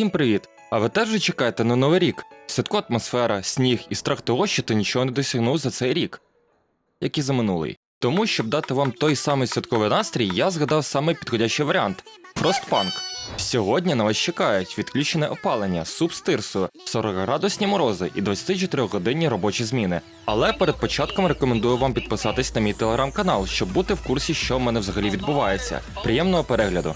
Усім привіт! А ви теж чекаєте на новий рік? Святко атмосфера, сніг і страх того, що ти нічого не досягнув за цей рік, як і за минулий. Тому, щоб дати вам той самий святковий настрій, я згадав самий підходящий варіант Frostpunk. Сьогодні на вас чекають відключене опалення, суп з тирсу, 40-градусні морози і 24-годинні робочі зміни. Але перед початком рекомендую вам підписатись на мій телеграм-канал, щоб бути в курсі, що в мене взагалі відбувається. Приємного перегляду!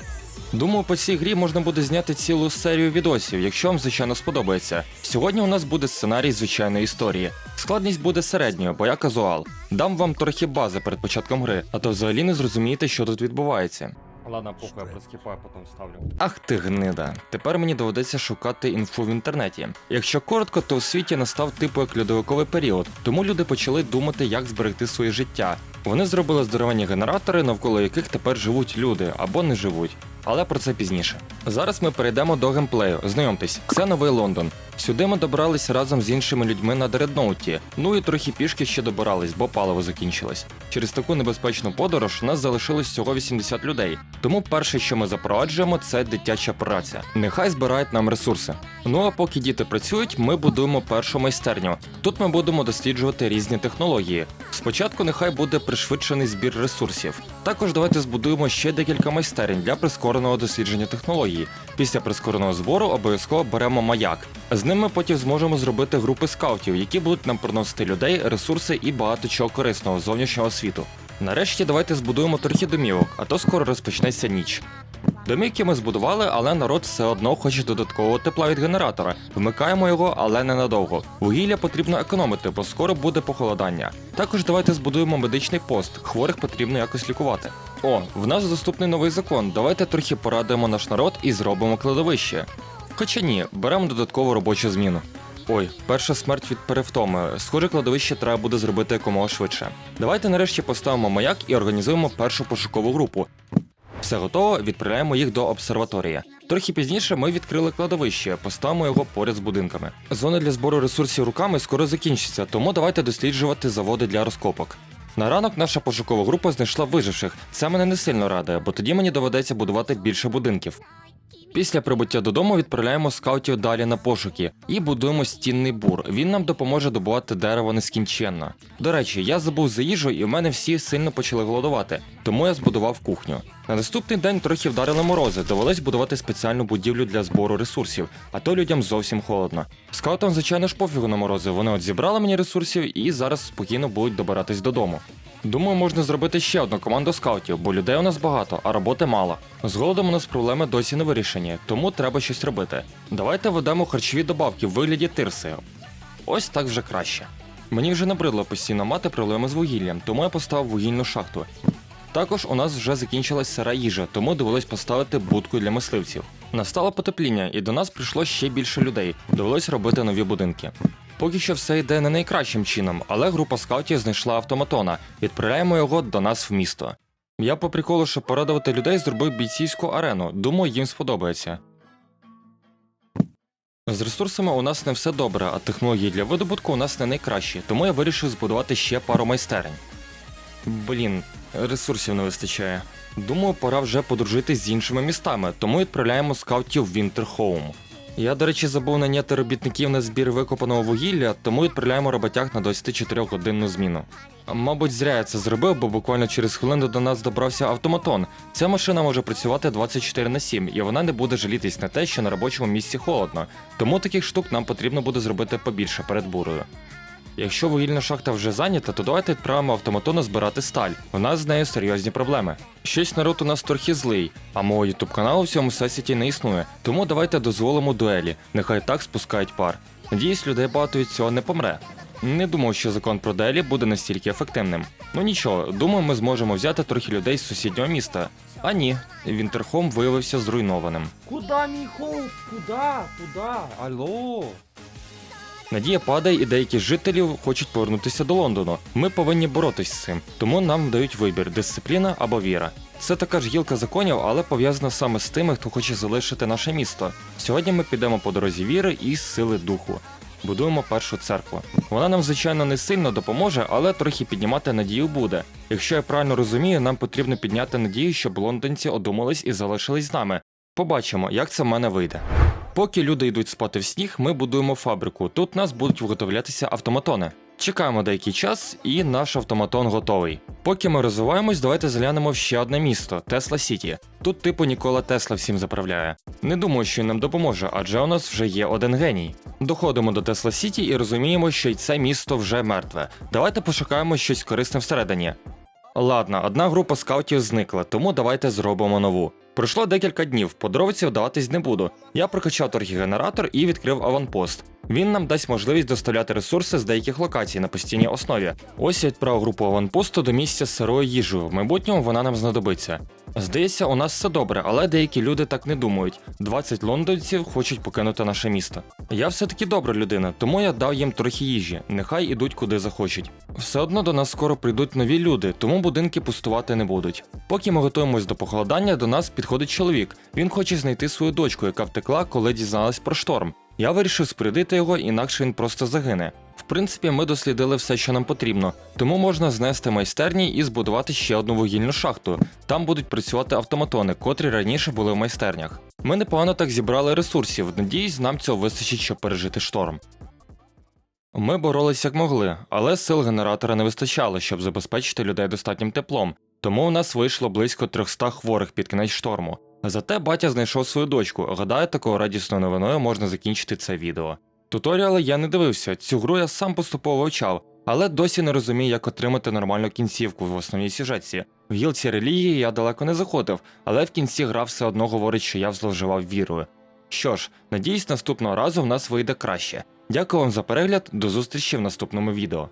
Думаю, по цій грі можна буде зняти цілу серію відосів, якщо вам звичайно сподобається. Сьогодні у нас буде сценарій звичайної історії. Складність буде середньою, бо я казуал. Дам вам трохи бази перед початком гри, а то взагалі не зрозумієте, що тут відбувається. Ладно, похуй, я проскіпаю, потім ставлю. Ах ти гнида. Тепер мені доведеться шукати інфу в інтернеті. Якщо коротко, то у світі настав типу як льодовиковий період, тому люди почали думати, як зберегти своє життя. Вони зробили здоровенні генератори, навколо яких тепер живуть люди або не живуть. Але про це пізніше. Зараз ми перейдемо до геймплею. Знайомтесь, це новий Лондон. Сюди ми добрались разом з іншими людьми на дредноуті. Ну і трохи пішки ще добирались, бо паливо закінчилось. Через таку небезпечну подорож нас залишилось всього 80 людей. Тому перше, що ми запроваджуємо, це дитяча праця. Нехай збирають нам ресурси. Ну а поки діти працюють, ми будуємо першу майстерню. Тут ми будемо досліджувати різні технології. Спочатку нехай буде пришвидшений збір ресурсів. Також давайте збудуємо ще декілька майстерень для прискореного дослідження технології. Після прискореного збору обов'язково беремо маяк. З ним ми потім зможемо зробити групи скаутів, які будуть нам приносити людей, ресурси і багато чого корисного зовнішнього світу. Нарешті давайте збудуємо трохи домівок, а то скоро розпочнеться ніч. Домівки ми збудували, але народ все одно хоче додаткового тепла від генератора. Вмикаємо його, але ненадовго. Вугілля потрібно економити, бо скоро буде похолодання. Також давайте збудуємо медичний пост. Хворих потрібно якось лікувати. О, в нас доступний новий закон. Давайте трохи порадуємо наш народ і зробимо кладовище. Хоча ні, беремо додаткову робочу зміну. Ой, перша смерть від перевтоми. Схоже, кладовище треба буде зробити якомога швидше. Давайте нарешті поставимо маяк і організуємо першу пошукову групу. Все готово, відправляємо їх до обсерваторії. Трохи пізніше ми відкрили кладовище, поставимо його поряд з будинками. Зона для збору ресурсів руками скоро закінчиться, тому давайте досліджувати заводи для розкопок. На ранок наша пошукова група знайшла виживших. Це мене не сильно радує, бо тоді мені доведеться будувати більше будинків. Після прибуття додому відправляємо скаутів далі на пошуки і будуємо стінний бур. Він нам допоможе добувати дерево нескінченно. До речі, я забув за їжу, і в мене всі сильно почали голодувати, тому я збудував кухню. На наступний день трохи вдарили морози, довелось будувати спеціальну будівлю для збору ресурсів, а то людям зовсім холодно. Скаутам, звичайно ж, пофігу на морози. Вони от зібрали мені ресурсів і зараз спокійно будуть добиратись додому. Думаю, можна зробити ще одну команду скаутів, бо людей у нас багато, а роботи мало. З голодом у нас проблеми досі не вирішені, тому треба щось робити. Давайте ведемо харчові добавки в вигляді тирси. Ось так вже краще. Мені вже набридло постійно мати проблеми з вугіллям, тому я поставив вугільну шахту. Також у нас вже закінчилась сира їжа, тому довелось поставити будку для мисливців. Настало потепління, і до нас прийшло ще більше людей. Довелось робити нові будинки. Поки що все йде не найкращим чином, але група скаутів знайшла автоматона. Відправляємо його до нас в місто. Я по приколу, щоб порадувати людей, зробив бійцівську арену. Думаю, їм сподобається. З ресурсами у нас не все добре, а технології для видобутку у нас не найкращі, тому я вирішив збудувати ще пару майстерень. Блін, ресурсів не вистачає. Думаю, пора вже подружитись з іншими містами, тому відправляємо скаутів в Вінтерхоум. Я, до речі, забув наняти робітників на збір викопаного вугілля, тому відправляємо роботяг на 24-годинну зміну. Мабуть, зря я це зробив, бо буквально через хвилину до нас добрався автоматон. Ця машина може працювати 24 на 7, і вона не буде жалітись на те, що на робочому місці холодно. Тому таких штук нам потрібно буде зробити побільше перед бурою. Якщо вугільна шахта вже зайнята, то давайте відправимо автоматона збирати сталь. У нас з нею серйозні проблеми. Щось народ у нас трохи злий, а мого ютуб каналу в цьому всесвіті не існує. Тому давайте дозволимо дуелі. Нехай так спускають пар. Надіюсь, людей багато від цього не помре. Не думав, що закон про дуелі буде настільки ефективним. Ну нічого, думаю, ми зможемо взяти трохи людей з сусіднього міста. А ні, Вінтерхом виявився зруйнованим. Куда, мій хоуп? Куда? Куда? Алло? Надія падає, і деякі жителі хочуть повернутися до Лондону. Ми повинні боротись з цим, тому нам дають вибір: дисципліна або віра. Це така ж гілка законів, але пов'язана саме з тими, хто хоче залишити наше місто. Сьогодні ми підемо по дорозі віри і сили духу. Будуємо першу церкву. Вона нам, звичайно, не сильно допоможе, але трохи піднімати надію буде. Якщо я правильно розумію, нам потрібно підняти надію, щоб лондонці одумались і залишились з нами. Побачимо, як це в мене вийде. Поки люди йдуть спати в сніг, ми будуємо фабрику. Тут у нас будуть виготовлятися автоматони. Чекаємо деякий час, і наш автоматон готовий. Поки ми розвиваємось, давайте заглянемо в ще одне місто Тесла Сіті. Тут, типу, Нікола Тесла всім заправляє. Не думаю, що нам допоможе, адже у нас вже є один геній. Доходимо до Тесла Сіті і розуміємо, що й це місто вже мертве. Давайте пошукаємо щось корисне всередині. Ладно, одна група скаутів зникла, тому давайте зробимо нову. Пройшло декілька днів, подробиці вдаватись не буду. Я прокачав торгігенератор і відкрив аванпост. Він нам дасть можливість доставляти ресурси з деяких локацій на постійній основі. Ось я відправив групу аванпосту до місця з сирою їжею. В майбутньому вона нам знадобиться. Здається, у нас все добре, але деякі люди так не думають. 20 лондонців хочуть покинути наше місто. Я все-таки добра людина, тому я дав їм трохи їжі. Нехай ідуть куди захочуть. Все одно до нас скоро прийдуть нові люди, тому будинки пустувати не будуть. Поки ми готуємось до похолодання, до нас підходить чоловік. Він хоче знайти свою дочку, яка втекла, коли дізналась про шторм. Я вирішив спорядити його, інакше він просто загине. В принципі, ми дослідили все, що нам потрібно, тому можна знести майстерні і збудувати ще одну вугільну шахту. Там будуть працювати автоматони, котрі раніше були в майстернях. Ми непогано так зібрали ресурсів. Надіюсь, нам цього вистачить, щоб пережити шторм. Ми боролись як могли, але сил генератора не вистачало, щоб забезпечити людей достатнім теплом, тому у нас вийшло близько 300 хворих під кінець шторму. Зате батя знайшов свою дочку. Гадаю, такою радісною новиною можна закінчити це відео. Туторіали я не дивився, цю гру я сам поступово вивчав, але досі не розумію, як отримати нормальну кінцівку в основній сюжетці. В гілці релігії я далеко не заходив, але в кінці гра все одно говорить, що я зловживав вірою. Що ж, надіюсь, наступного разу в нас вийде краще. Дякую вам за перегляд, до зустрічі в наступному відео.